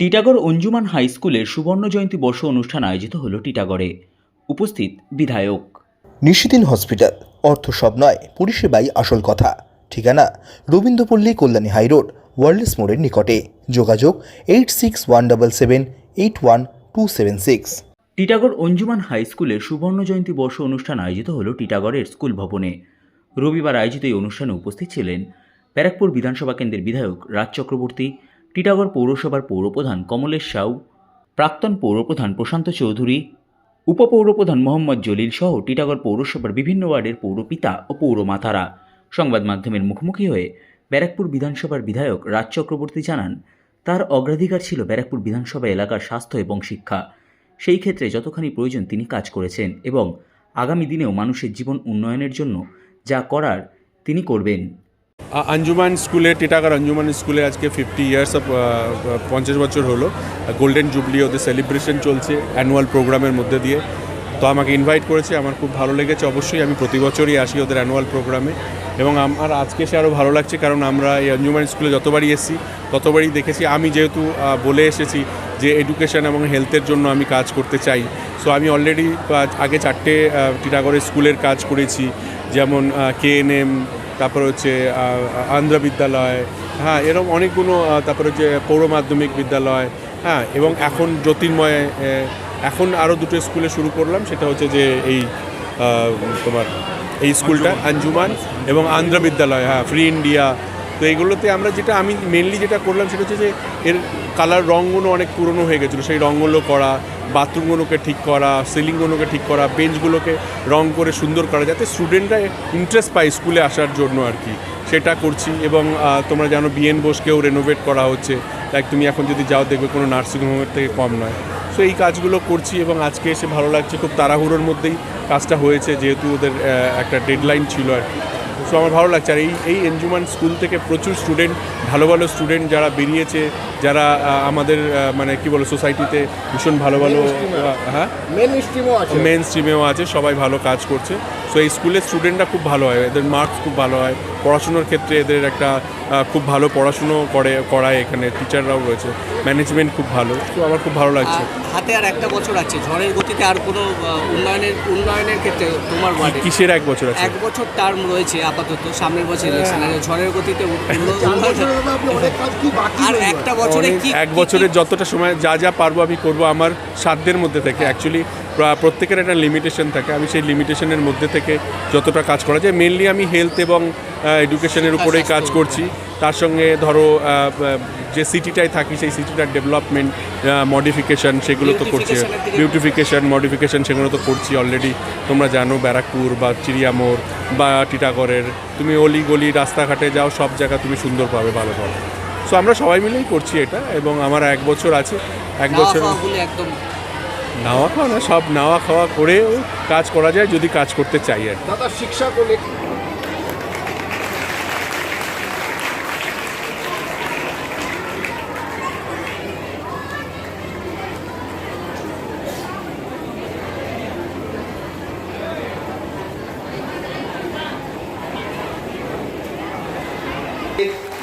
Titagarh Anjuman high স্কুলের সুবর্ণ জয়ন্তী বর্ষ অনুষ্ঠান আয়োজিত হল টিটাগড়ে। উপস্থিত বিধায়ক। নিশিদিন হসপিটাল অর্থ সব নয় পরিষেবাই আসল কথা। ঠিকানা রবীন্দ্রপল্লী কল্যাণী হাইরোড ওয়ার্ল্ডস মোড়ের নিকটে। যোগাযোগ eight six one double seven eight one two seven six Titagarh Anjuman high স্কুলের সুবর্ণ জয়ন্তী বর্ষ অনুষ্ঠান আয়োজিত হল টিটাগড়ের স্কুল ভবনে। রবিবার আয়োজিত এই অনুষ্ঠানে উপস্থিত ছিলেন ব্যারাকপুর বিধানসভা কেন্দ্রের বিধায়ক রাজ চক্রবর্তী টিটাগড় পৌরসভার পৌরপ্রধান কমলেশ সাউ, প্রাক্তন পৌরপ্রধান প্রশান্ত চৌধুরী, উপপৌরপ্রধান মোহাম্মদ জলিল সহ টিটাগড় পৌরসভার বিভিন্ন ওয়ার্ডের পৌরপিতা ও পৌরমাতারা। সংবাদ মাধ্যমের মুখোমুখি হয়ে ব্যারাকপুর বিধানসভার বিধায়ক রাজ চক্রবর্তী জানান, তার অগ্রাধিকার ছিল ব্যারাকপুর বিধানসভা এলাকার স্বাস্থ্য এবং শিক্ষা। সেই ক্ষেত্রে যতখানি প্রয়োজন তিনি কাজ করেছেন এবং আগামী দিনেও মানুষের জীবন উন্নয়নের জন্য যা করার তিনি করবেন। আঞ্জুমান স্কুলে, টিটাগড় আঞ্জুমান স্কুলে আজকে ফিফটি ইয়ার্স অফ পঞ্চাশ বছর হলো। গোল্ডেন জুবলি ওদের সেলিব্রেশন চলছে অ্যানুয়াল প্রোগ্রামের মধ্যে দিয়ে। তো আমাকে ইনভাইট করেছে, আমার খুব ভালো লেগেছে। অবশ্যই আমি প্রতি বছরই আসি ওদের অ্যানুয়াল প্রোগ্রামে এবং আমার আজকে সে আরও ভালো লাগছে, কারণ আমরা এই আঞ্জুমান স্কুলে যতবারই এসেছি, ততবারই দেখেছি। আমি যেহেতু বলে এসেছি যে এডুকেশন এবং হেলথের জন্য আমি কাজ করতে চাই। সো আমি অলরেডি আগে চারটে টিটাগড়ের স্কুলের কাজ করেছি। যেমন কেএনএম তারপর হচ্ছে আন্ধ্র বিদ্যালয় হ্যাঁ এরকম অনেকগুলো তারপর হচ্ছে পৌর মাধ্যমিক বিদ্যালয় হ্যাঁ এবং এখন জ্যোতির্ময় এখন আরও দুটো স্কুলে শুরু করলাম সেটা হচ্ছে যে এই তোমার এই স্কুলটা আঞ্জুমান এবং আন্ধ্র বিদ্যালয় হ্যাঁ ফ্রি ইন্ডিয়া তো এইগুলোতে আমরা যেটা, আমি মেনলি যেটা করলাম সেটা হচ্ছে যে এর কালার রঙগুলো অনেক পুরনো হয়ে গেছিল। সেই রঙগুলো করা, বাথরুমগুলোকে ঠিক করা, সিলিংগুলোকে ঠিক করা, বেঞ্চগুলোকে রং করে সুন্দর করা, যাতে স্টুডেন্টরা ইন্টারেস্ট পায় স্কুলে আসার জন্য আর কি। সেটা করছি এবং তোমরা জানো বিএন বোসকেও রেনোভেট করা হচ্ছে। লাইক তুমি এখন যদি যাও দেখবে কোনো নার্সিংহোমের থেকে কম নয়। সো এই কাজগুলো করছি এবং আজকে এসে ভালো লাগছে। খুব তাড়াহুড়োর মধ্যেই কাজটা হয়েছে, যেহেতু ওদের একটা ডেডলাইন ছিল আর কি। সো আমার ভালো লাগছে। আর এই এই এনজুমান স্কুল থেকে প্রচুর স্টুডেন্ট ভালো ভালো স্টুডেন্ট যারা বেরিয়েছে যারা আমাদের মানে কি বলো সোসাইটিতে ভীষণ ভালো ভালো হ্যাঁ? মেন স্ট্রিমেও আছে। মেন স্ট্রিমেও আছে সবাই ভালো কাজ করছে। সো এই স্কুলের স্টুডেন্টরা খুব ভালো হয়। এদের মার্কস খুব ভালো হয়। পড়াশুনোর ক্ষেত্রে এদের একটা খুব ভালো পড়াশুনো করে করায় এখানে। টিচাররাও রয়েছে। ম্যানেজমেন্ট খুব ভালো। তো আমার খুব ভালো লাগছে। হাতে আর একটা বছর আছে। ঝড়ের গতিতে আর কোনো উন্নয়নের উন্নয়নের ক্ষেত্রে তোমার কিসের এক বছর আছে? এক বছর টার্ম রয়েছে আপাতত সামনের বছর ইলেকশন আর ঝড়ের গতিতে আর একটা বছরে কি এক বছরের যতটা সময় যা যা পারব আমি করব আমার সাধ্যের মধ্যে থেকে। অ্যাকচুয়ালি প্রত্যেকের একটা লিমিটেশন থাকে। আমি সেই লিমিটেশনের মধ্যে থেকে যতটা কাজ করা যায় মেনলি আমি হেলথ এবং এডুকেশনের উপরেই কাজ করছি। তার সঙ্গে ধরো যে সিটিটায় থাকি সেই সিটিটার ডেভেলপমেন্ট মডিফিকেশন সেগুলো তো করছি। বিউটিফিকেশন মডিফিকেশন সেগুলো তো করছি অলরেডি তোমরা জানো ব্যারাকপুর বা চিড়িয়ামোড় বা টিটাগড়ের তুমি অলি গলি রাস্তাঘাটে যাও সব জায়গা তুমি সুন্দর পাবে ভালো পাবে। সো আমরা সবাই মিলেই করছি এটা এবং আমার এক বছর আছে। এক বছর একদম নাওয়া খাওয়া না সব নাওয়া খাওয়া করেও কাজ করা যায় যদি কাজ করতে চাই আর কি। দাদা শিক্ষা করলে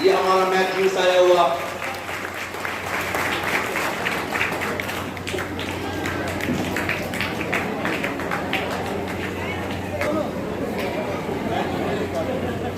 ये हमारा मैथ मिस आया हुआ